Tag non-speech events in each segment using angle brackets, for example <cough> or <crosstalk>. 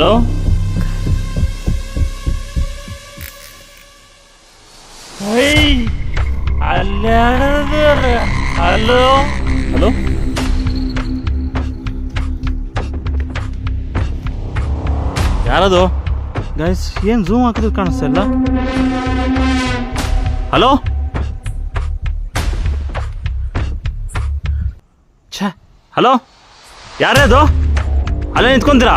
Hello? Hello? Hello? ಯಾರದು? Guys ಏನು zoom ಹಾಕಿದ್ರು ಕಾಣಿಸ್ತಾ ಇಲ್ಲ? ಹಲೋ? ಛ. ಹಲೋ? ಯಾರೇ ಅದು ಅಲ್ಲೇ ನಿಂತ್ಕೊಂತೀರಾ?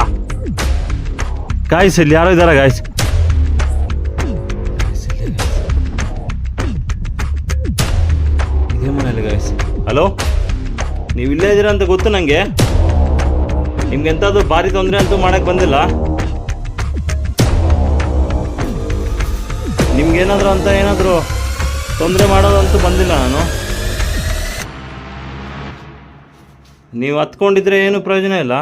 ಗಾಯ್ಸ್ ಇಲ್ಲಿ ಯಾರೋ ಇದಾರ ಗಾಯ್ಸ್ ಇದೇ ಮನೇಲಿ ಗಾಯ್ಸ್ ಹಲೋ ನೀವು ಇಲ್ಲೇ ಇದ್ದೀರಾ ಅಂತ ಗೊತ್ತು ನನಗೆ ನಿಮ್ಗೆ ಎಂತಾದ್ರೂ ಭಾರಿ ತೊಂದರೆ ಅಂತೂ ಮಾಡಕ್ಕೆ ಬಂದಿಲ್ಲ. ನಿಮ್ಗೇನಾದರೂ ಅಂತ ಏನಾದರೂ ತೊಂದರೆ ಮಾಡೋದಂತೂ ಬಂದಿಲ್ಲ ನಾನು. ನೀವು ಹತ್ಕೊಂಡಿದ್ರೆ ಏನು ಪ್ರಯೋಜನ ಇಲ್ಲ.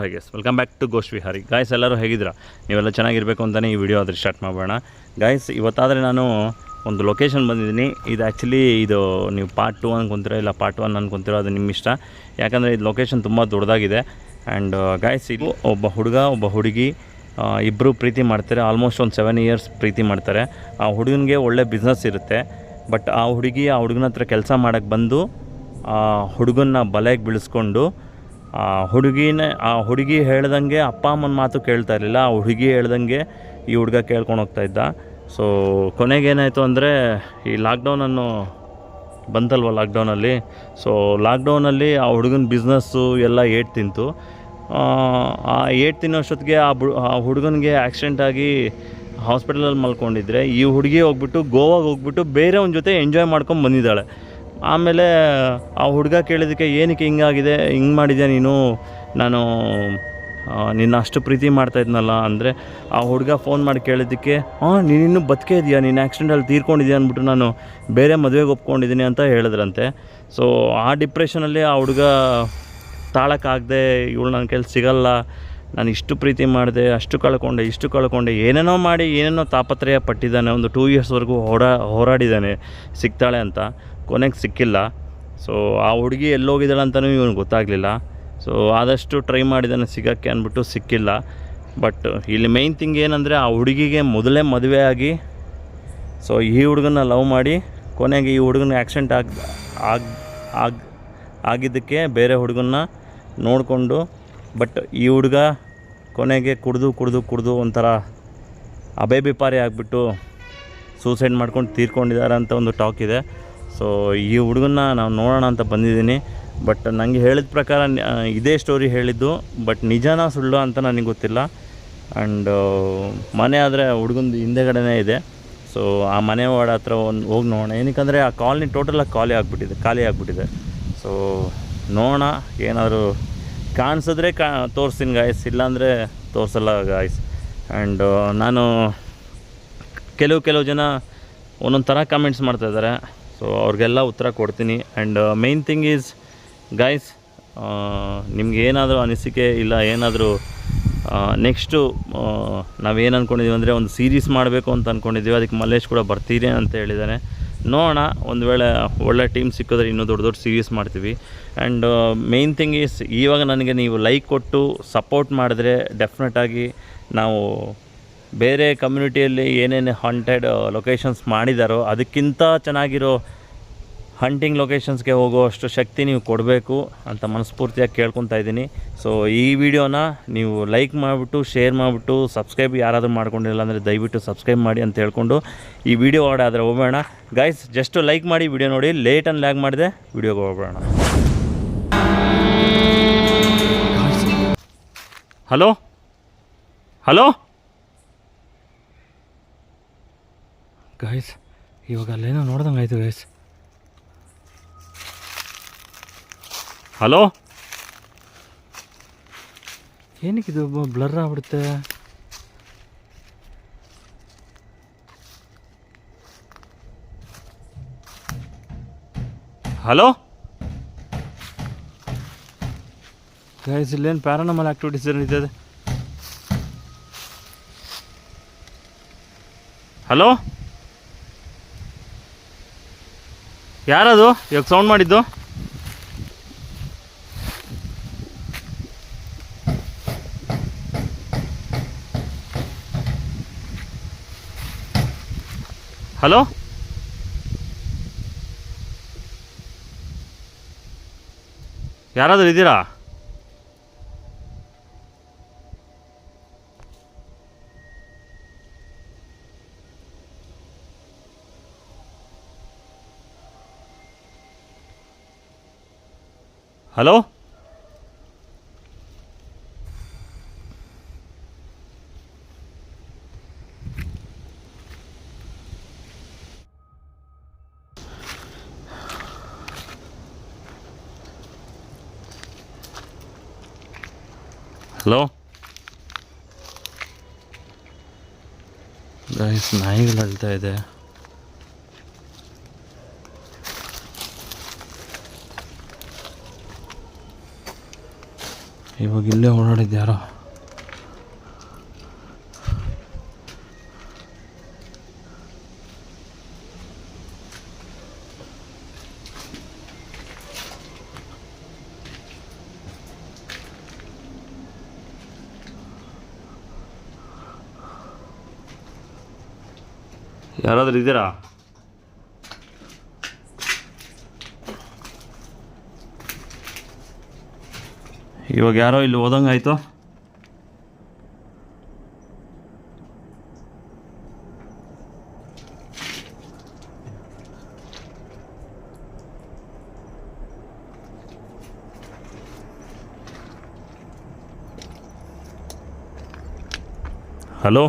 ಹಲೋ ಹೇಗೆ welcome back to ಗೋಶ್ Vihari guys ಎಲ್ಲರೂ ಹೇಗಿದ್ದೀರಾ? ನೀವೆಲ್ಲ ಚೆನ್ನಾಗಿರಬೇಕು ಅಂತಲೇ ಈ ವಿಡಿಯೋ ಆದರೆ ಸ್ಟಾರ್ಟ್ ಮಾಡೋಣ ಗಾಯ್ಸ್ ಇವತ್ತಾದರೆ ನಾನು ಒಂದು ಲೊಕೇಶನ್ ಬಂದಿದ್ದೀನಿ. ಇದು ಆ್ಯಕ್ಚುಲಿ ಇದು ನೀವು ಪಾರ್ಟ್ ಟು ಅನ್ಕೊಂತೀರೋ ಇಲ್ಲ ಪಾರ್ಟ್ ಒನ್ ಅನ್ಕೊಂತೀರೋ ಅದು ನಿಮ್ಮ ಇಷ್ಟ ಯಾಕಂದರೆ ಇದು ಲೊಕೇಶನ್ ತುಂಬ ದೊಡ್ಡದಾಗಿದೆ. ಆ್ಯಂಡ್ ಗಾಯ್ಸ್ ಇದು ಒಬ್ಬ ಹುಡುಗ, ಒಬ್ಬ ಹುಡುಗಿ ಇಬ್ಬರು ಪ್ರೀತಿ ಮಾಡ್ತಾರೆ. ಆಲ್ಮೋಸ್ಟ್ ಒಂದು ಸೆವೆನ್ ಇಯರ್ಸ್ ಪ್ರೀತಿ ಮಾಡ್ತಾರೆ. ಆ ಹುಡುಗನಿಗೆ ಒಳ್ಳೆ ಬಿಸ್ನೆಸ್ ಇರುತ್ತೆ. ಬಟ್ ಆ ಹುಡುಗಿ, ಆ ಹುಡುಗನ ಹತ್ರ ಕೆಲಸ ಮಾಡೋಕ್ಕೆ ಬಂದು, ಆ ಹುಡುಗನ್ನ ಬಲೆಗೆ ಬೀಳಿಸ್ಕೊಂಡು ಆ ಹುಡುಗಿನ ಆ ಹುಡುಗಿ ಹೇಳ್ದಂಗೆ ಅಪ್ಪ ಅಮ್ಮನ ಮಾತು ಕೇಳ್ತಾ ಇರಲಿಲ್ಲ. ಆ ಹುಡುಗಿ ಹೇಳ್ದಂಗೆ ಈ ಹುಡುಗ ಕೇಳ್ಕೊಂಡು ಹೋಗ್ತಾ ಇದ್ದ. ಸೊ ಕೊನೆಗೇನಾಯಿತು ಅಂದರೆ ಈ ಲಾಕ್ಡೌನನ್ನು ಬಂತಲ್ವ ಲಾಕ್ಡೌನಲ್ಲಿ ಸೊ ಲಾಕ್ಡೌನಲ್ಲಿ ಆ ಹುಡುಗನ ಬಿಸ್ನೆಸ್ಸು ಎಲ್ಲ ಏಟ್ ತಿಂತು. ಆ, ಏಟ್ ತಿನ್ನೋಷ್ಟೊತ್ತಿಗೆ ಆ ಬು ಆ ಹುಡುಗನಿಗೆ ಆಕ್ಸಿಡೆಂಟ್ ಆಗಿ ಹಾಸ್ಪಿಟಲಲ್ಲಿ ಮಲ್ಕೊಂಡಿದ್ರೆ ಈ ಹುಡುಗಿ ಹೋಗ್ಬಿಟ್ಟು ಗೋವಾಗೆ ಹೋಗ್ಬಿಟ್ಟು ಬೇರೆ ಒಂದು ಜೊತೆ ಎಂಜಾಯ್ ಮಾಡ್ಕೊಂಡು ಬಂದಿದ್ದಾಳೆ. ಆಮೇಲೆ ಆ ಹುಡುಗ ಕೇಳಿದ್ದಕ್ಕೆ ಏನಕ್ಕೆ ಹಿಂಗಾಗಿದೆ, ಹಿಂಗೆ ಮಾಡಿದ್ಯಾ ನೀನು? ನಾನು ನಿನ್ನ ಅಷ್ಟು ಪ್ರೀತಿ ಮಾಡ್ತಾ ಇದ್ನಲ್ಲ ಅಂದರೆ ಆ ಹುಡುಗ ಫೋನ್ ಮಾಡಿ ಕೇಳಿದ್ದಕ್ಕೆ ಹಾಂ ನೀನಿನ್ನೂ ಬದುಕೇ ಇದೆಯಾ? ನೀನು ಆ್ಯಕ್ಸಿಡೆಂಟಲ್ಲಿ ತೀರ್ಕೊಂಡಿದ್ಯಾ? ಅಂದ್ಬಿಟ್ಟು ನಾನು ಬೇರೆ ಮದುವೆಗೆ ಒಪ್ಕೊಂಡಿದ್ದೀನಿ ಅಂತ ಹೇಳಿದ್ರಂತೆ. ಸೊ ಆ ಡಿಪ್ರೆಷನಲ್ಲಿ ಆ ಹುಡುಗ ತಾಳಕ್ಕಾಗದೆ, ಇವಳು ನನ್ನ ಕೈಲಿ ಸಿಗಲ್ಲ. ನಾನು ಇಷ್ಟು ಪ್ರೀತಿ ಮಾಡಿದೆ, ಅಷ್ಟು ಕಳ್ಕೊಂಡೆ, ಇಷ್ಟು ಕಳ್ಕೊಂಡೆ, ಏನೇನೋ ಮಾಡಿ, ಏನೇನೋ ತಾಪತ್ರಯ ಪಟ್ಟಿದ್ದಾನೆ, ಒಂದು ಟೂ ಇಯರ್ಸ್ವರೆಗೂ ಹೋರಾ, ಹೋರಾಡಿದ್ದಾನೆ, ಸಿಗ್ತಾಳೆ ಅಂತ. ಕೊನೆಗೆ ಸಿಕ್ಕಿಲ್ಲ. ಸೊ ಆ ಹುಡುಗಿ ಎಲ್ಲೋಗಿದ್ದಾಳೆ ಅಂತಲೂ ಇವನು ಗೊತ್ತಾಗಲಿಲ್ಲ. ಸೊ ಆದಷ್ಟು ಟ್ರೈ ಮಾಡಿದ್ದಾನೆ ಸಿಗೋಕ್ಕೆ ಅಂದ್ಬಿಟ್ಟು ಸಿಕ್ಕಿಲ್ಲ. ಬಟ್ ಇಲ್ಲಿ ಮೇಯ್ನ್ ಥಿಂಗ್ ಏನಂದರೆ ಆ ಹುಡುಗಿಗೆ ಮೊದಲೇ ಮದುವೆ ಆಗಿ ಸೊ ಈ ಹುಡುಗನ ಲವ್ ಮಾಡಿ, ಕೊನೆಗೆ ಈ ಹುಡುಗನ ಆ್ಯಕ್ಸಿಡೆಂಟ್ ಆಗ ಆಗ ಆಗ, ಆಗಿದ್ದಕ್ಕೆ ಬೇರೆ ಹುಡುಗನ್ನ ನೋಡಿಕೊಂಡು ಬಟ್ ಈ ಹುಡುಗ ಕೊನೆಗೆ ಕುಡಿದು ಕುಡಿದು ಕುಡಿದು ಒಂಥರ ಅಬೇಬಿಪಾರಿ ಆಗಿಬಿಟ್ಟು ಸೂಸೈಡ್ ಮಾಡ್ಕೊಂಡು ತೀರ್ಕೊಂಡಿದ್ದಾರೆ ಅಂತ ಒಂದು ಟಾಕ್ ಇದೆ. ಸೊ ಈ ಹುಡುಗನ್ನ ನಾವು ನೋಡೋಣ ಅಂತ ಬಂದಿದ್ದೀನಿ. ಬಟ್ ನನಗೆ ಹೇಳಿದ ಪ್ರಕಾರ ಇದೇ ಸ್ಟೋರಿ ಹೇಳಿದ್ದು. ಬಟ್ ನಿಜನ ಸುಳ್ಳು ಅಂತ ನನಗೆ ಗೊತ್ತಿಲ್ಲ. ಆ್ಯಂಡ್ ಮನೆ ಆದರೆ ಹುಡುಗಂದು ಹಿಂದೆಗಡೆನೇ ಇದೆ. ಸೊ ಆ ಮನೆ ವಾಡ ಹತ್ರ ಒಂದು ಹೋಗಿ ನೋಡೋಣ. ಏನಕ್ಕಂದರೆ ಆ ಕಾಲನಿ ಟೋಟಲಾಗಿ ಖಾಲಿ ಆಗಿಬಿಟ್ಟಿದೆ ಖಾಲಿ ಆಗಿಬಿಟ್ಟಿದೆ. ಸೊ ನೋಡೋಣ, ಏನಾದರೂ ಕಾಣಿಸಿದ್ರೆ ಕಾ, ತೋರಿಸ್ತೀನಿ ಗಾಯ್ಸ್ ಇಲ್ಲಾಂದರೆ ತೋರಿಸಲ್ಲ ಗಾಯ್ಸ್ ಆ್ಯಂಡ್ ನಾನು ಕೆಲವು ಕೆಲವು ಜನ ಒಂದೊಂದು ಥರ ಕಮೆಂಟ್ಸ್ ಮಾಡ್ತಾ ಇದ್ದಾರೆ ಸೊ ಅವ್ರಿಗೆಲ್ಲ ಉತ್ತರ ಕೊಡ್ತೀನಿ. And main thing is guys ನಿಮ್ಗೆ ಏನಾದರೂ ಅನಿಸಿಕೆ ಇಲ್ಲ, ಏನಾದರೂ ನೆಕ್ಸ್ಟು ನಾವೇನು ಅಂದ್ಕೊಂಡಿದ್ದೀವಿ ಅಂದರೆ ಒಂದು ಸೀರೀಸ್ ಮಾಡಬೇಕು ಅಂತ ಅಂದ್ಕೊಂಡಿದ್ದೀವಿ ಅದಕ್ಕೆ ಮಲ್ಲೇಶ್ ಕೂಡ ಬರ್ತೀರಿ ಅಂತ ಹೇಳಿದ್ದಾನೆ ನೋಡೋಣ, ಒಂದು ವೇಳೆ ಒಳ್ಳೆ ಟೀಮ್ ಸಿಕ್ಕಿದ್ರೆ ಇನ್ನೂ ದೊಡ್ಡ ದೊಡ್ಡ ಸೀರೀಸ್ ಮಾಡ್ತೀವಿ. ಆ್ಯಂಡ್ ಮೇಯ್ನ್ ಥಿಂಗ್ ಈಸ್ ಇವಾಗ ನನಗೆ ನೀವು ಲೈಕ್ ಕೊಟ್ಟು ಸಪೋರ್ಟ್ ಮಾಡಿದ್ರೆ ಡೆಫಿನೆಟಾಗಿ ನಾವು ಬೇರೆ ಕಮ್ಯುನಿಟಿಯಲ್ಲಿ ಏನೇನು ಹಾಂಟೆಡ್ ಲೊಕೇಶನ್ಸ್ ಮಾಡಿದಾರೋ ಅದಕ್ಕಿಂತ ಚೆನ್ನಾಗಿರೋ ಹಂಟಿಂಗ್ ಲೊಕೇಶನ್ಸ್ಗೆ ಹೋಗುವಷ್ಟು ಶಕ್ತಿ ನೀವು ಕೊಡಬೇಕು ಅಂತ ಮನಸ್ಫೂರ್ತಿಯಾಗಿ ಕೇಳ್ಕೊತಾ ಇದ್ದೀನಿ. ಸೊ ಈ ವಿಡಿಯೋನ ನೀವು ಲೈಕ್ ಮಾಡಿಬಿಟ್ಟು ಶೇರ್ ಮಾಡಿಬಿಟ್ಟು ಸಬ್ಸ್ಕ್ರೈಬ್ ಯಾರಾದರೂ ಮಾಡ್ಕೊಂಡಿಲ್ಲ ಅಂದರೆ ದಯವಿಟ್ಟು ಸಬ್ಸ್ಕ್ರೈಬ್ ಮಾಡಿ ಅಂತ ಹೇಳ್ಕೊಂಡು ಈ ವಿಡಿಯೋ ಆಡಾದರೆ ಹೋಗೋಣ ಗೈಸ್ ಜಸ್ಟ್ ಲೈಕ್ ಮಾಡಿ ವಿಡಿಯೋ ನೋಡಿ ಲೇಟ್ ಆ್ಯಂಡ್ ಲ್ಯಾಗ್ ಮಾಡಿದೆ ವಿಡಿಯೋಗೆ ಹೋಗೋಣ ಹಲೋ ಹಲೋ ಗಾಯ್ಸ್ ಇವಾಗ ಅಲ್ಲೇನೋ ನೋಡ್ದಂಗೆ ಆಯಿತು ಗಾಯ್ಸ್ ಹಲೋ ಏನಕ್ಕಿದು ಬ್ಲರ್ ಆಗ್ಬಿಡುತ್ತೆ? ಹಲೋ ಗೈಸ್ ಇಲ್ಲೇನು ಪ್ಯಾರಾನಮಲ್ ಆ್ಯಕ್ಟಿವಿಟೀಸ್ ಏನಿದೆ ಹಲೋ ಯಾರದು? ಇವಾಗ ಸೌಂಡ್ ಮಾಡಿದ್ದು? ಹಲೋ? ಯಾರಾದರೂ ಇದ್ದೀರಾ? ಹಲೋ ಹಲೋ ಗೈಸ್ ನಾಯಿಗಳು ಅಳ್ತಾ ಇದೆ ಇವಾಗ ಇಲ್ಲೇ ಓಡಾಡಿದ್ದು ಯಾರೋ ಯಾರಾದರೂ ಇದ್ದೀರಾ? ಇವಾಗ ಯಾರೋ ಇಲ್ಲಿ ಓದಂಗೆ ಆಯಿತು ಹಲೋ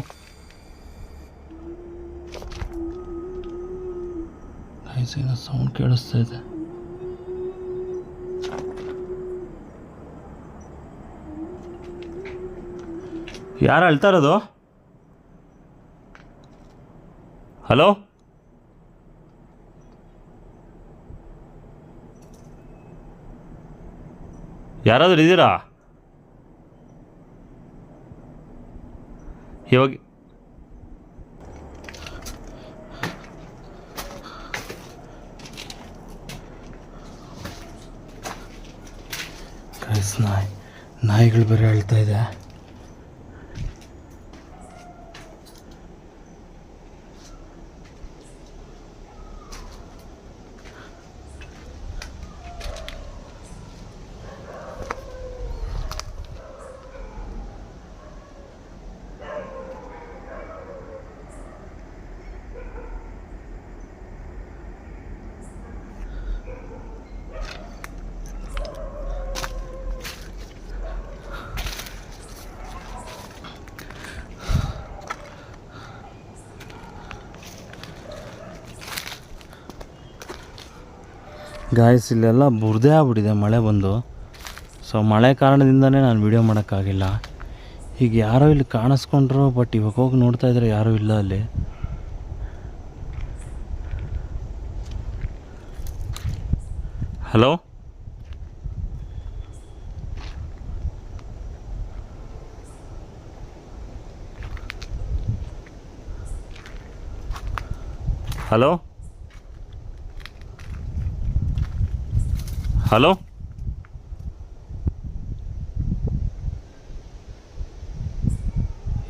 ಸೌಂಡ್ ಕೇಳಿಸ್ತಾ ಇದೆ. ಯಾರು ಅಳ್ತಾ ಇರೋದು? ಹಲೋ? ಯಾರಾದರೂ ಇದ್ದೀರಾ? ಇವಾಗ ನಾಯಿ ನಾಯಿಗಳು ಬೇರೆ ಅಳ್ತಾ ಇದೆ. ಗಾಯಸ್ ಇಲ್ಲೆಲ್ಲ ಬುರ್ದೇ ಆಗ್ಬಿಟ್ಟಿದೆ ಮಳೆ ಬಂದು. ಸೊ ಮಳೆ ಕಾರಣದಿಂದನೇ ನಾನು ವೀಡಿಯೋ ಮಾಡೋಕ್ಕಾಗಿಲ್ಲ. ಈಗ ಯಾರೋ ಇಲ್ಲಿ ಕಾಣಿಸ್ಕೊಂಡ್ರು ಬಟ್ ಇವಾಗ ಹೋಗಿ ನೋಡ್ತಾ ಇದ್ರೆ ಯಾರೂ ಇಲ್ಲ ಅಲ್ಲಿ. Hello hello hello?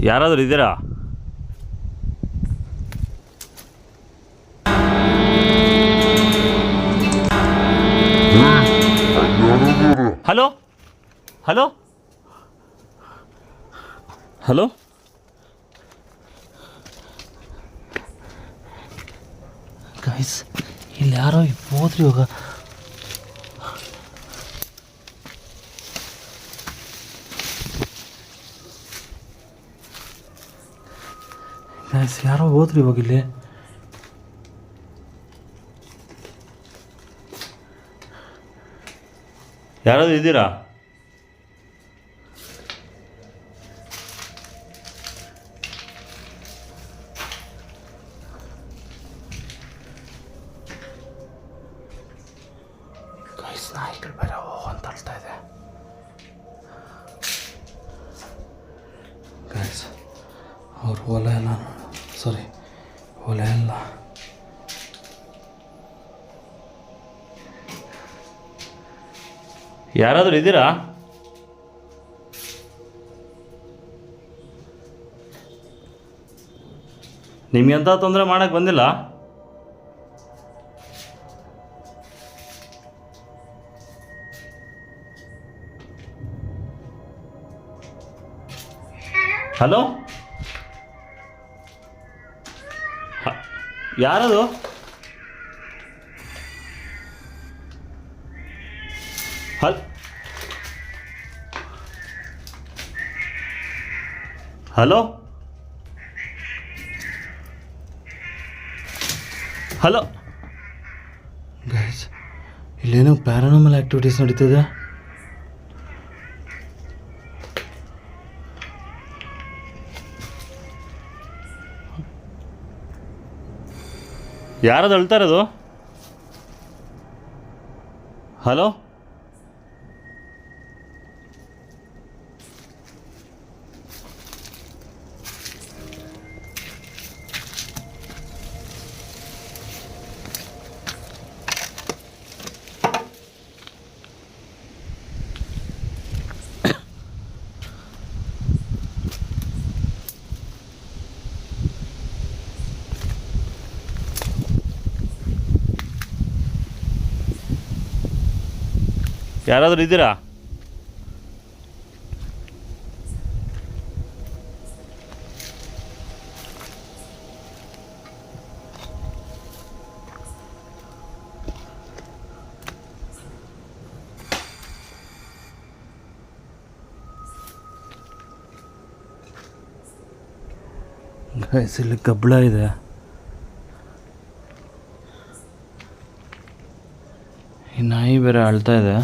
ಯಾರಾದರೂ ಇದ್ದೀರಾ? ಹಲೋ? ಹಲೋ? ಹಲೋ? ಗೈಸ್ ಇಲ್ಲಿ ಯಾರೋ ಹೋದ್ರಿ ಇವಾಗ. ಗೈಸ್ ಯಾರೋ ಹೋದ್ರಿ ಇವಾಗ ಇಲ್ಲಿ. ಯಾರಾದ್ರು ಇದ್ದೀರಾ? ನಾಯಿಗಳು ಬೇರೆ ಓ ಅಂತ ಅಳ್ತಾ ಇದೆ. ಗೈಸ್ ಅವ್ರ ಹೊಲ ಎಲ್ಲ ಸಾರಿ ಹೊಲ ಎಲ್ಲ ಯಾರಾದರೂ ಇದ್ದೀರಾ? ನಿಮ್ಗೆ ಎಂಥ ತೊಂದರೆ ಮಾಡೋಕ್ಕೆ ಬಂದಿಲ್ಲ? ಹಲೋ ಯಾರದು? ಹಲ್. ಹಲೋ? ಹಲೋ? ಗೈಸ್ ಇಲ್ಲೇನೋ ಪ್ಯಾರಾನಮಲ್ ಆಕ್ಟಿವಿಟೀಸ್ ನಡೀತಿದೆ. ಯಾರದು ಅಳ್ತಾ ಇರೋದು ಹಲೋ ಯಾರಾದರೂ ಇದ್ದೀರಾ? ಇಲ್ಲಿ ಕಬ್ಬಳ ಇದೆ. ಈ ನಾಯಿ ಬೇರೆ ಅಳ್ತಾ ಇದೆ.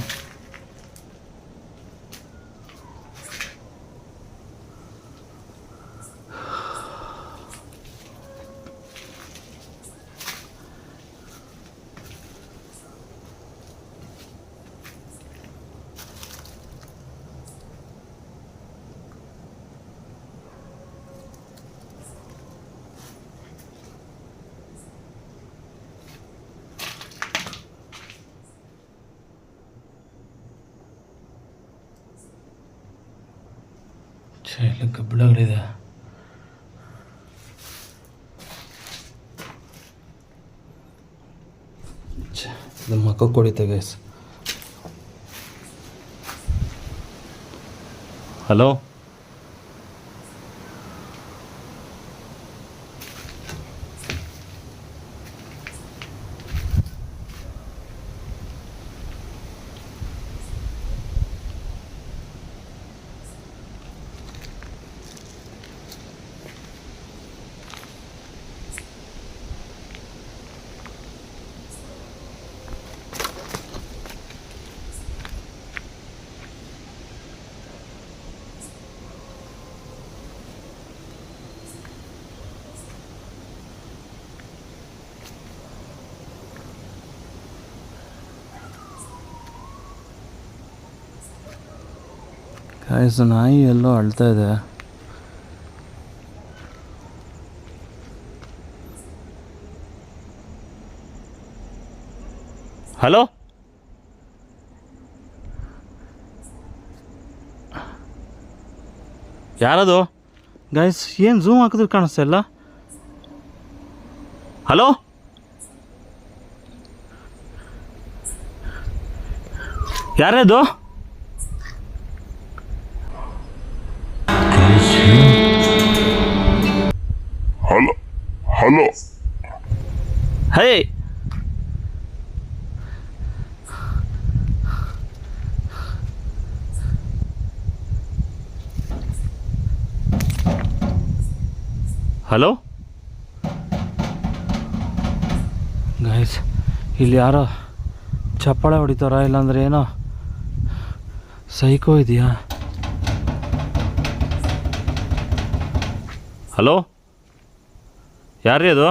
ಛೇ ಇಲ್ಲಿ ನಮ್ಮ ಮಕ್ಕ ಕೊಡಿತೆ ಗೈಸ್ ಹಲೋ ಗಾಯ್ಸ್ ನಾಯಿ ಎಲ್ಲೋ ಅಳ್ತಾ ಇದೆ. ಹಲೋ? ಯಾರದು? ಗಾಯ್ಸ್ ಏನು ಝೂಮ್ ಹಾಕಿದ್ರು ಕಾಣಿಸ್ತಾ ಇಲ್ಲ? ಹಲೋ? ಯಾರದು ಹಲೋ. ಹೇ. ಹಲೋ. ಗೈಸ್ ಇಲ್ಲಿ ಯಾರೋ ಚಪ್ಪಾಳೆ ಹೊಡಿತಾರ ಇಲ್ಲಾಂದ್ರೆ ಏನೋ ಸೈಕೋ ಇದೆಯಾ? ಹಲೋ. ಯಾರ್ರೀ ಅದು?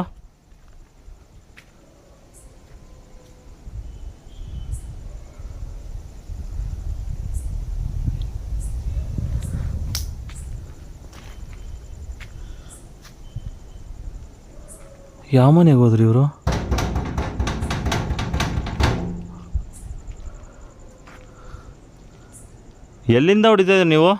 ಯಾವ ಮನೆಗೆ ಹೋದ್ರಿ ಇವರು? ಎಲ್ಲಿಂದ ಹೊಡಿತಾ ನೀವು?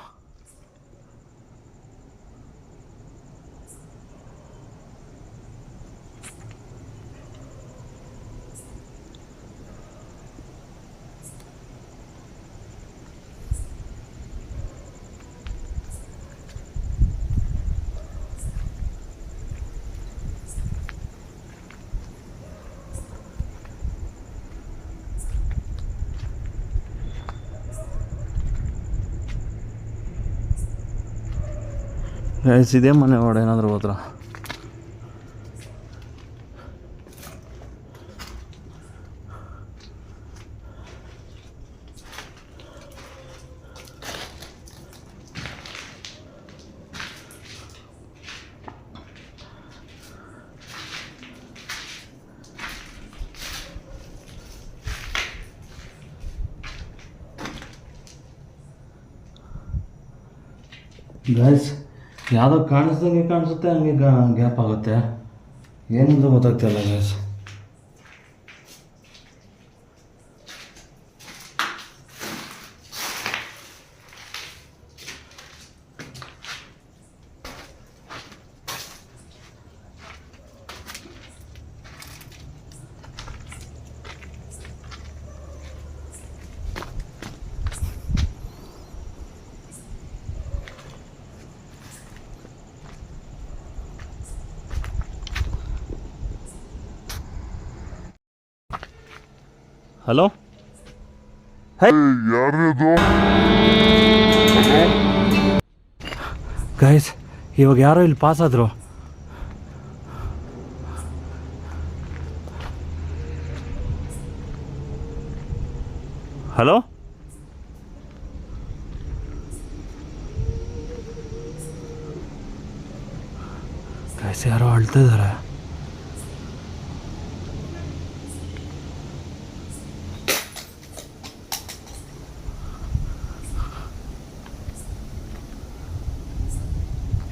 ಗೈಸ್ ಇದೇ ಮನೆ ಒಳಗಡೆ ಏನಾದರೂ ಹೋದ್ರ? ಗೈಸ್ ಯಾವುದೋ ಕಾಣಿಸ್ದಂಗೆ ಕಾಣಿಸುತ್ತೆ ಹಂಗೆ ಗ್ಯಾಪ್ ಆಗುತ್ತೆ. ಏನಿದ್ರು ಗೊತ್ತಾಗ್ತಿಲ್ಲ ಗೈಸ್ ಹಲೋ? ಗೈಸ್ ಇವಾಗ ಯಾರೋ ಇಲ್ಲಿ ಪಾಸ್ ಆದರು. ಹಲೋ? ಗೈಸ್ ಯಾರೋ ಅಳ್ತಾ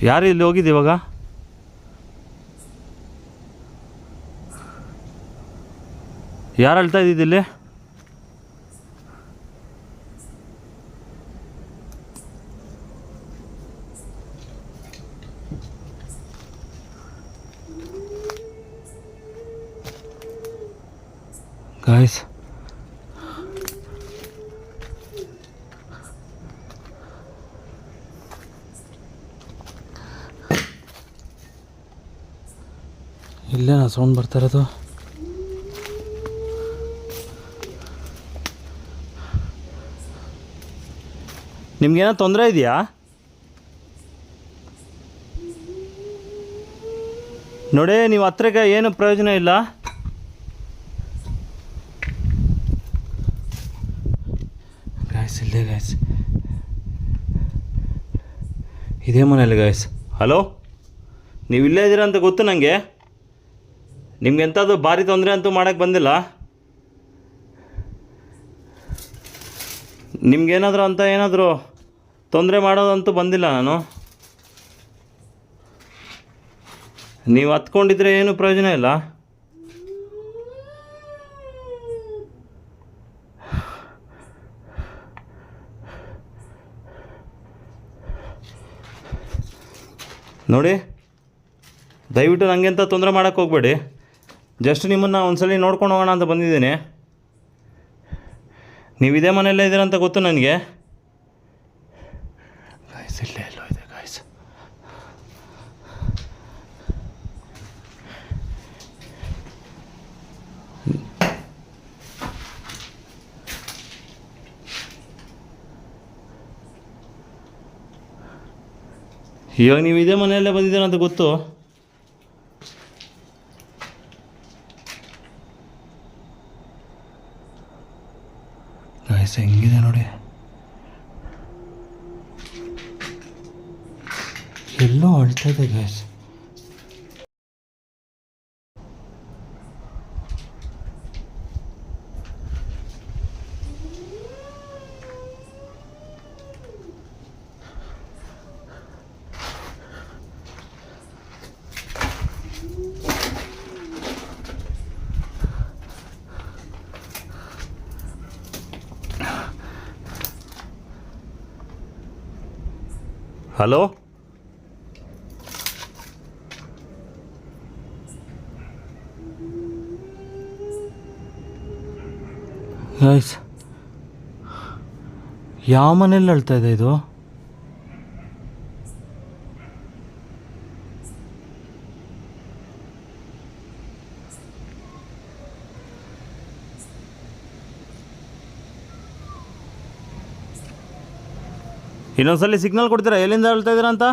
ಯಾರು ಇಲ್ಲಿ ಹೋಗಿದ್ದು ಇವಾಗ? ಯಾರು ಅಳ್ತಾ ಇದ್ದಿದ್ದು ಇಲ್ಲಿ ಗೈಸ್ ಇಲ್ಲೇನಾ ಸೌಂಡ್ ಬರ್ತಾ ಇರೋದು. ನಿಮ್ಗೇನೋ ತೊಂದರೆ ಇದೆಯಾ? ನೋಡಿ ನೀವು ಹತ್ರಕ್ಕೆ ಏನು ಪ್ರಯೋಜನ ಇಲ್ಲ? ಗಾಯ್ಸ್ ಇಲ್ಲೇ ಗಾಯ್ಸ್ ಇದೇ ಮನೇಲಿ ಗಾಯ್ಸ್ ಹಲೋ ನೀವು ಇಲ್ಲೇ ಇದ್ದೀರಾ ಅಂತ ಗೊತ್ತು ನನಗೆ ನಿಮ್ಗೆ ಎಂಥದ್ದು ಭಾರಿ ತೊಂದರೆ ಅಂತೂ ಮಾಡೋಕ್ಕೆ ಬಂದಿಲ್ಲ. ನಿಮ್ಗೇನಾದರೂ ಅಂತ ಏನಾದರೂ ತೊಂದರೆ ಮಾಡೋದಂತೂ ಬಂದಿಲ್ಲ ನಾನು. ನೀವು ಹತ್ಕೊಂಡಿದ್ರೆ ಏನು ಪ್ರಯೋಜನ ಇಲ್ಲ. ನೋಡಿ, ದಯವಿಟ್ಟು ನನಗೆ ಅಂತ ತೊಂದರೆ ಮಾಡೋಕ್ಕೆ ಹೋಗಬೇಡಿ. ಜಸ್ಟ್ ನಿಮ್ಮನ್ನು ಒಂದ್ಸಲಿ ನೋಡ್ಕೊಂಡು ಹೋಗೋಣ ಅಂತ ಬಂದಿದ್ದೀನಿ. ನೀವು ಇದೇ ಮನೆಯಲ್ಲೇ ಇದ್ದೀರ ಅಂತ ಗೊತ್ತು ನನಗೆ. ಗಾಯ್ಸ್ ಇಲ್ಲೇ ಎಲ್ಲೋ ಇದೆ ಗಾಯ್ಸ್ ಇವಾಗ ನೀವು ಇದೇ ಮನೆಯಲ್ಲೇ ಬಂದಿದ್ದೀರಂತ ಗೊತ್ತು. ಗಾಯ್ಸ್ ಹೆಂಗಿದೆ ನೋಡಿ. ಎಲ್ಲೋ ಅಳ್ತಾ ಗ್ಯಾಸ್ ಗಾಯ್ಸ್ ಹಲೋ? ಯಾವ ಮನೇಲಿ ಅಳ್ತಾ ಇದೆ ಇದು? ಇನ್ನೊಂದ್ಸಲಿ ಸಿಗ್ನಲ್ ಕೊಡ್ತೀರಾ? ಎಲ್ಲಿಂದ ಹೇಳ್ತಾ ಇದ್ದೀರಾ ಅಂತ?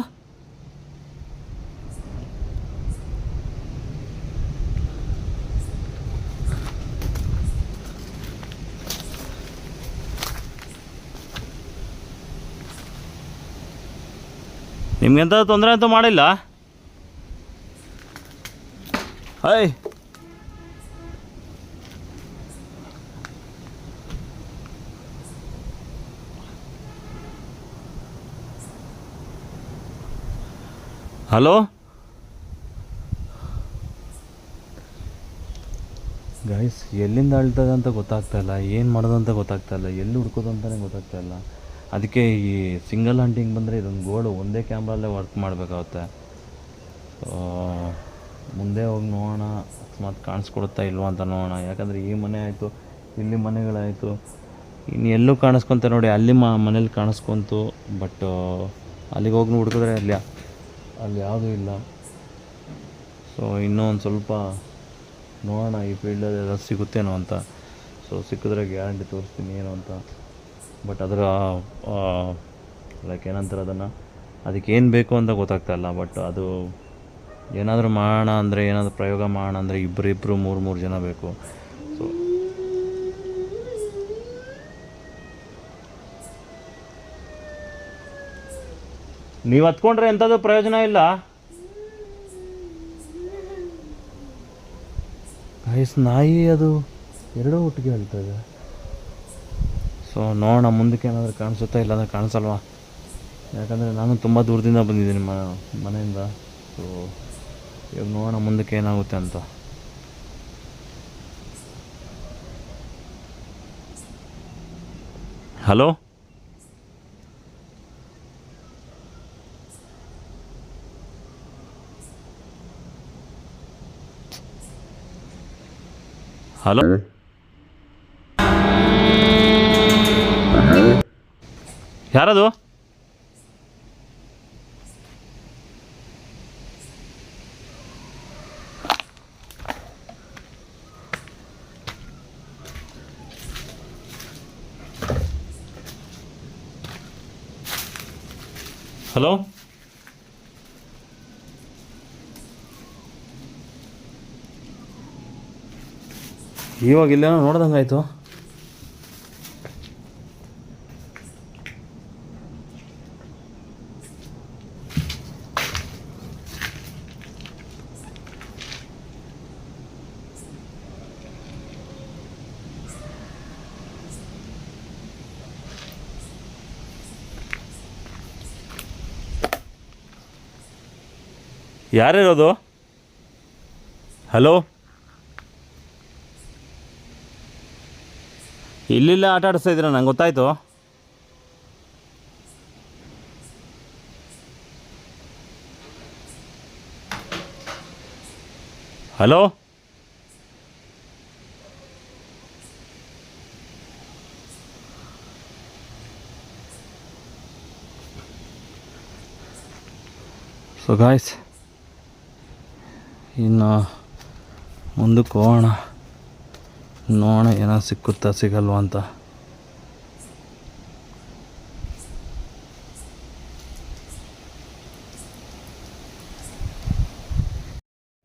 ನಿಮ್ಗೆಂತ ತೊಂದರೆ ಅಂತೂ ಮಾಡಿಲ್ಲ. Hi hello? ಗಾಯ್ಸ್ ಎಲ್ಲಿಂದ ಅಳ್ತದೆ ಅಂತ ಗೊತ್ತಾಗ್ತಾ ಇಲ್ಲ. ಏನು ಮಾಡೋದು ಅಂತ ಗೊತ್ತಾಗ್ತಾ ಇಲ್ಲ. ಎಲ್ಲಿ ಹುಡ್ಕೋದು ಅಂತಲೇ ಗೊತ್ತಾಗ್ತಾ ಇಲ್ಲ. ಅದಕ್ಕೆ ಈ ಸಿಂಗಲ್ ಹಂಟಿಂಗ್ ಬಂದರೆ ಇದೊಂದು ಗೋಳು ಒಂದೇ ಕ್ಯಾಮ್ರಲ್ಲೇ ವರ್ಕ್ ಮಾಡಬೇಕಾಗುತ್ತೆ. ಮುಂದೆ ಹೋಗಿ ನೋಡೋಣ. ಅಕಸ್ಮಾತ್ ಕಾಣಿಸ್ಕೊಡುತ್ತಾ ಇಲ್ವಾ ಅಂತ ನೋಡೋಣ. ಯಾಕಂದರೆ ಈ ಮನೆ ಆಯಿತು, ಇಲ್ಲಿ ಮನೆಗಳಾಯಿತು. ಇನ್ನು ಎಲ್ಲೂ ಕಾಣಿಸ್ಕೊಂತ ನೋಡಿ. ಅಲ್ಲಿ ಮನೇಲಿ ಕಾಣಿಸ್ಕೊಂತು. ಬಟ್ ಅಲ್ಲಿಗೆ ಹೋಗಿ ಹುಡ್ಕಿದ್ರೆ ಅಲ್ಲಿ ಅಲ್ಲಿ ಯಾವುದೂ ಇಲ್ಲ. ಸೊ ಇನ್ನೂ ಒಂದು ಸ್ವಲ್ಪ ನೋಡೋಣ, ಈ ಫೀಲ್ಡಲ್ಲಿ ಎಲ್ಲ ಸಿಗುತ್ತೇನೋ ಅಂತ. ಸೊ ಸಿಕ್ಕಿದ್ರೆ ಗ್ಯಾರಂಟಿ ತೋರಿಸ್ತೀನಿ ಏನು ಅಂತ. ಬಟ್ ಅದರ ಲೈಕ್ ಏನಂತಾರೆ ಅದನ್ನು? ಅದಕ್ಕೆ ಏನು ಬೇಕು ಅಂತ ಗೊತ್ತಾಗ್ತಾ ಇಲ್ಲ. ಬಟ್ ಅದು ಏನಾದರೂ ಮಾಡೋಣ ಅಂದರೆ, ಏನಾದರೂ ಪ್ರಯೋಗ ಮಾಡೋಣ ಅಂದರೆ ಇಬ್ಬರಿಬ್ಬರು ಇಬ್ಬರು ಮೂರು ಮೂರು ಜನ ಬೇಕು. ನೀವು ಹತ್ಕೊಂಡ್ರೆ ಎಂಥದ್ದು ಪ್ರಯೋಜನ ಇಲ್ಲ? ಐಸ್ ನಾಯಿ ಅದು ಎರಡೂ ಒಟ್ಟಿಗೆ ಇದೆ. ಸೊ ನೋಡೋಣ ಮುಂದಕ್ಕೆ ಏನಾದರೂ ಕಾಣಿಸುತ್ತಾ ಇಲ್ಲಾಂದರೆ ಕಾಣಿಸಲ್ವಾ? ಯಾಕಂದರೆ ನಾನು ತುಂಬ ದೂರದಿಂದ ಬಂದಿದ್ದೀನಿ ಮ ಮನೆಯಿಂದ. ಸೊ ಇವಾಗ ನೋಡೋಣ ಮುಂದಕ್ಕೆ ಏನಾಗುತ್ತೆ ಅಂತ. ಹಲೋ ಹಲೋ ಯಾರದು? ಹಲೋ ಇವಾಗ ಇಲ್ಲೇನೋ ನೋಡ್ದಂಗೆ ಆಯಿತು. ಯಾರಿರೋದು ಹಲೋ ಇಲ್ಲಿಲ್ಲ ಆಟ ಆಡಿಸ್ತಾ ಇದ್ದೀರಾ? ನಂಗೆ ಗೊತ್ತಾಯ್ತು. ಹಲೋ? ಸೊ ಗಾಯ್ಸ್ ಇನ್ನು ಮುಂದಕ್ಕೆ ಹೋಗೋಣ. ನೋಡೋಣ, ಏನೋ ಸಿಕ್ಕುತ್ತಾ, ಸಿಗಲ್ವಾ ಅಂತ.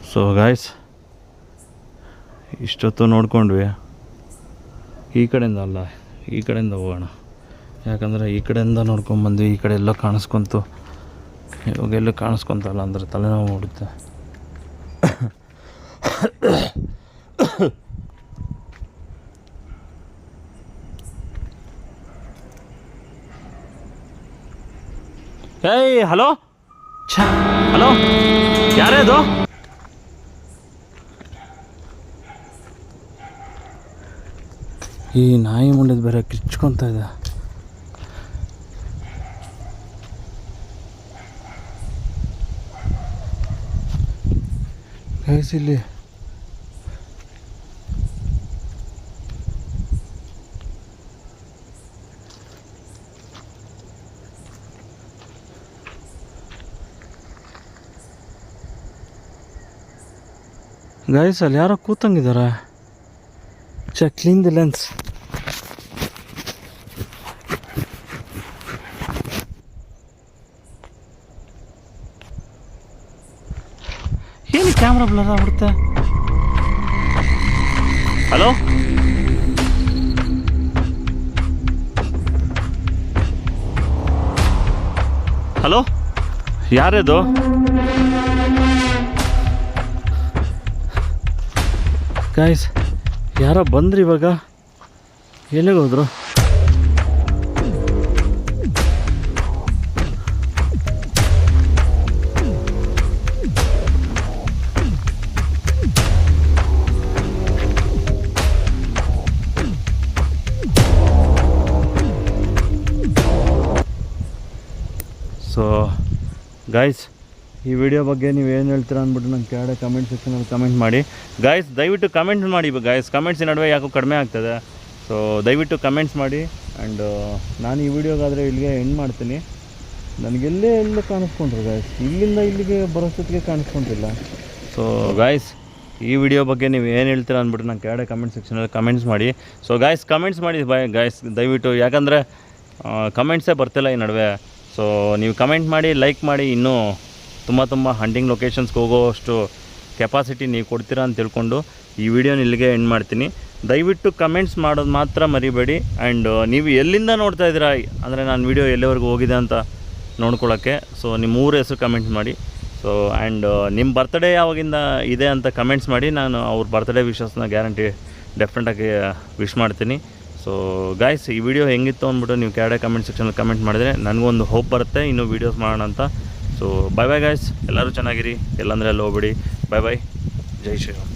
ಸೊ ಗಾಯ್ಸ್ ಇಷ್ಟೊತ್ತು ನೋಡ್ಕೊಂಡ್ವಿ. ಈ ಕಡೆಯಿಂದ ಅಲ್ಲ, ಈ ಕಡೆಯಿಂದ ಹೋಗೋಣ. ಯಾಕಂದರೆ ಈ ಕಡೆಯಿಂದ ನೋಡ್ಕೊಂಬಂದು ಈ ಕಡೆ ಎಲ್ಲ ಕಾಣಿಸ್ಕೊಂತು. ಇವಾಗ ಎಲ್ಲ ಕಾಣಿಸ್ಕೊಂತಲ್ಲ ಅಂದರೆ ತಲೆನೋವು ಮೂಡುತ್ತೆ. <coughs> ಏಯ್ ಹಲೋ? ಛ ಹಲೋ? ಯಾರೇ ಅದು ಈ ನಾಯಿ ಮುಂಡದ ಬೇರೆ ಕಿಚ್ಕೊಂತ ಇದೆ. ಇಲ್ಲಿ ಗೈಸ್ ಅಲ್ಲಿ ಯಾರೋ ಕೂತಂಗಿದಾರ. ಚ ಕ್ಲೀನ್ ದಿ ಲೆನ್ಸ್ ಏನು ಕ್ಯಾಮ್ರಾ ಬ್ಲರ್ ಆಗ್ಬಿಡುತ್ತೆ? ಹಲೋ ಹಲೋ ಯಾರದು ಗಾಯ್ಸ್ ಯಾರೋ ಬಂದ್ರಿ ಇವಾಗ. ಎಲ್ಲಿಗೆ ಹೋದ್ರು? ಸೊ ಗಾಯ್ಸ್ ಈ ವಿಡಿಯೋ ಬಗ್ಗೆ ನೀವು ಏನು ಹೇಳ್ತೀರಾ ಅಂದ್ಬಿಟ್ಟು ನಂಗೆ ಕೆಳಗಡೆ ಕಮೆಂಟ್ ಸೆಕ್ಷನಲ್ಲಿ ಕಮೆಂಟ್ ಮಾಡಿ. ಗಾಯ್ಸ್ ದಯವಿಟ್ಟು ಕಮೆಂಟ್ ಮಾಡಿ ಗಾಯ್ಸ್ ಕಮೆಂಟ್ಸ್ ನಡುವೆ ಯಾಕೋ ಕಡಿಮೆ ಆಗ್ತದೆ. ಸೊ ದಯವಿಟ್ಟು ಕಮೆಂಟ್ಸ್ ಮಾಡಿ ಆ್ಯಂಡ್ ನಾನು ಈ ವಿಡಿಯೋಗಾದರೆ ಇಲ್ಲಿಗೆ ಎಂಡ್ ಮಾಡ್ತೀನಿ. ನನಗೆಲ್ಲೇ ಎಲ್ಲೇ ಕಾಣಿಸ್ಕೊಂಡ್ರು ಗಾಯ್ಸ್ ಇಲ್ಲಿಂದ ಇಲ್ಲಿಗೆ ಬರೋಷ್ಟೊತ್ತಿಗೆ ಕಾಣಿಸ್ಕೊಂಡಿಲ್ಲ ಸೊ ಗಾಯ್ಸ್ ಈ ವಿಡಿಯೋ ಬಗ್ಗೆ ನೀವು ಏನು ಹೇಳ್ತೀರಾ ಅಂದ್ಬಿಟ್ಟು ನಂಗೆ ಕೆಳಗಡೆ ಕಮೆಂಟ್ ಸೆಕ್ಷನಲ್ಲಿ ಕಮೆಂಟ್ಸ್ ಮಾಡಿ. ಸೊ ಗಾಯ್ಸ್ ಕಮೆಂಟ್ಸ್ ಮಾಡಿ ಬಾಯ್ ಗಾಯ್ಸ್ ದಯವಿಟ್ಟು, ಯಾಕಂದರೆ ಕಮೆಂಟ್ಸೇ ಬರ್ತಿಲ್ಲ ಈ ನಡುವೆ. ಸೊ ನೀವು ಕಮೆಂಟ್ ಮಾಡಿ ಲೈಕ್ ಮಾಡಿ, ಇನ್ನೂ ತುಂಬ ತುಂಬ ಹಂಡಿಂಗ್ ಲೊಕೇಶನ್ಸ್ಗೆ ಹೋಗೋವಷ್ಟು ಕೆಪಾಸಿಟಿ ನೀವು ಕೊಡ್ತೀರಾ ಅಂತ ತಿಳ್ಕೊಂಡು ಈ ವಿಡಿಯೋನ ಇಲ್ಲಿಗೆ ಎಂಡ್ ಮಾಡ್ತೀನಿ. ದಯವಿಟ್ಟು ಕಮೆಂಟ್ಸ್ ಮಾಡೋದು ಮಾತ್ರ ಮರಿಬೇಡಿ ಆ್ಯಂಡ್ ನೀವು ಎಲ್ಲಿಂದ ನೋಡ್ತಾ ಇದ್ದೀರಾ? ಅಂದರೆ ನಾನು ವಿಡಿಯೋ ಎಲ್ಲಿವರೆಗೂ ಹೋಗಿದೆ ಅಂತ ನೋಡ್ಕೊಳ್ಳೋಕ್ಕೆ. ಸೊ ನಿಮ್ಮ ಊರ ಹೆಸರು ಕಮೆಂಟ್ ಮಾಡಿ. ಸೊ ಆ್ಯಂಡ್ ನಿಮ್ಮ ಬರ್ತ್ಡೇ ಯಾವಾಗಿಂದ ಇದೆ ಅಂತ ಕಮೆಂಟ್ಸ್ ಮಾಡಿ. ನಾನು ಅವ್ರ ಬರ್ತ್ಡೇ ವಿಶಸ್ನ ಗ್ಯಾರಂಟಿ ಡೆಫ್ರೆಂಟಾಗಿ ವಿಶ್ ಮಾಡ್ತೀನಿ. ಸೊ ಗಾಯ್ಸ್ ಈ ವಿಡಿಯೋ ಹೆಂಗಿತ್ತು ಅಂದ್ಬಿಟ್ಟು ನೀವು ಕೆಳಗಡೆ ಕಮೆಂಟ್ ಸೆಕ್ಷನಲ್ಲಿ ಕಮೆಂಟ್ ಮಾಡಿದ್ರೆ ನನಗೊಂದು ಹೋಪ್ ಬರುತ್ತೆ. ಇನ್ನೂ ವೀಡಿಯೋಸ್ ಮಾಡೋಣ ಅಂತ ಸೊ ಬಾಯ್ ಬಾಯ್ ಗಾಯ್ಸ್ ಎಲ್ಲರೂ ಚೆನ್ನಾಗಿರಿ. ಎಲ್ಲಂದ್ರೆ ಅಲ್ಲಿ ಹೋಗ್ಬಿಡಿ ಬಾಯ್ ಬಾಯ್ ಜೈ ಶ್ರೀರಾಮ್.